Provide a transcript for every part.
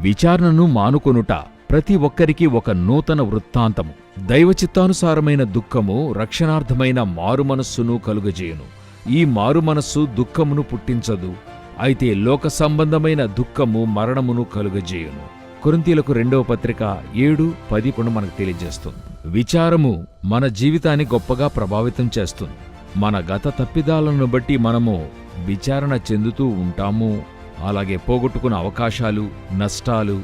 విచారణను మానుకొనుట ప్రతి ఒక్కరికి ఒక నూతన వృత్తాంతము. దైవచిత్తానుసారమైన దుఃఖము రక్షణార్థమైన మారుమనస్సును కలుగజేయును. ఈ మారుమనస్సు దుఃఖమును పుట్టించదు అయితే లోక సంబంధమైన దుఃఖము మరణమును కలుగజేయును. కొరింతీలకు రెండవ పత్రిక ఏడు పది కూడా మనకు తెలియజేస్తుంది. విచారము మన జీవితాన్ని గొప్పగా ప్రభావితం చేస్తుంది. మన గత తప్పిదాలను బట్టి మనము విచారణ చెందుతూ ఉంటాము అలాగే పోగొట్టుకున్న అవకాశాలు నష్టాలు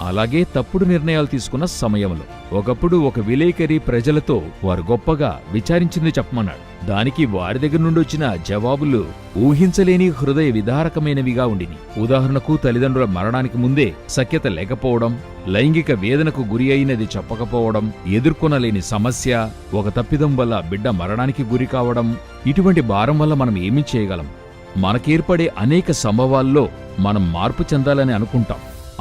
అలాగే తప్పుడు నిర్ణయాలు తీసుకున్న సమయంలో. ఒకప్పుడు ఒక విలేకరి ప్రజలతో వారు గొప్పగా విచారించింది చెప్పమన్నాడు. దానికి వారి దగ్గర నుండి వచ్చిన జవాబులు ఊహించలేని హృదయ విదారకమైనవిగా ఉండిని. ఉదాహరణకు తల్లిదండ్రుల మరణానికి ముందే సఖ్యత లేకపోవడం లైంగిక వేదనకు గురి అయినది చెప్పకపోవడం ఎదుర్కొనలేని సమస్య ఒక తప్పిదం వల్ల బిడ్డ మరణానికి గురి కావడం ఇటువంటి భారం వల్ల మనం ఏమి చేయగలం? మనకేర్పడే అనేక సంభవాల్లో మనం మార్పు చెందాలని అనుకుంటాం.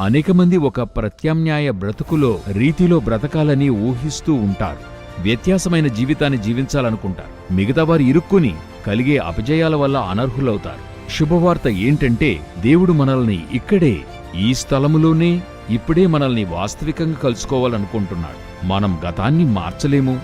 అనేక మంది ఒక ప్రత్యామ్నాయ బ్రతుకులో రీతిలో బ్రతకాలని ఊహిస్తూ ఉంటారు. వ్యత్యాసమైన జీవితాన్ని జీవించాలనుకుంటారు. మిగతా వారు ఇరుక్కుని కలిగే అపజయాల వల్ల అనర్హులవుతారు. శుభవార్త ఏంటంటే దేవుడు మనల్ని ఇక్కడే ఈ స్థలములోనే ఇప్పుడే మనల్ని వాస్తవికంగా కలుసుకోవాలనుకుంటున్నాడు. మనం గతాన్ని మార్చలేము.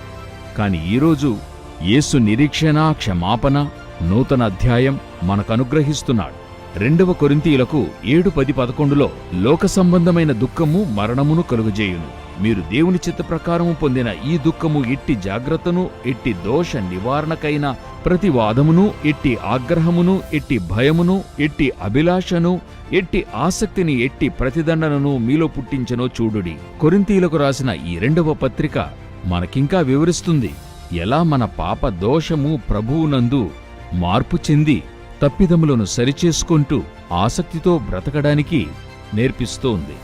కాని ఈరోజు యేసు నిరీక్షణ క్షమాపణ నూతన అధ్యాయం మనకనుగ్రహిస్తున్నాడు. రెండవ కొరింతీయులకు ఏడు పది పదకొండులో లోక సంబంధమైన దుఃఖము మరణమును కలుగజేయును. మీరు దేవుని చిత్త ప్రకారము పొందిన ఈ దుఃఖము ఎట్టి జాగ్రత్తను ఎట్టి దోష నివారణకైన ప్రతి వాదమును ఎట్టి ఆగ్రహమును ఎట్టి భయమును ఎట్టి అభిలాషను ఎట్టి ఆసక్తిని ఎట్టి ప్రతిదండనను మీలో పుట్టించనో చూడుడి. కొరింతీలకు రాసిన ఈ రెండవ పత్రిక మనకింకా వివరిస్తుంది. ఎలా మన పాప దోషము ప్రభువునందు మార్పు చెంది తప్పిదములను సరిచేసుకుంటూ ఆసక్తితో బ్రతకడానికి నేర్పిస్తోంది.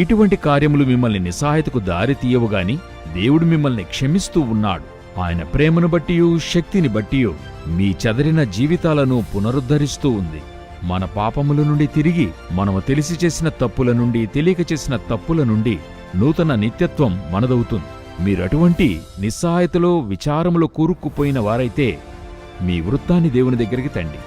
ఇటువంటి కార్యములు మిమ్మల్ని నిస్సహాయతకు దారితీయవుగాని దేవుడు మిమ్మల్ని క్షమిస్తూ ఉన్నాడు. ఆయన ప్రేమను బట్టియూ శక్తిని బట్టియూ మీ చెదరిన జీవితాలను పునరుద్ధరిస్తూ ఉంది. మన పాపముల నుండి తిరిగి మనము తెలిసి చేసిన తప్పుల నుండి తెలియక చేసిన తప్పుల నుండి నూతన నిత్యత్వం మనదవుతుంది. మీరటువంటి నిస్సహాయతలో విచారములో కూరుక్కుపోయిన వారైతే మీ వృత్తాన్ని దేవుని దగ్గరికి తండి.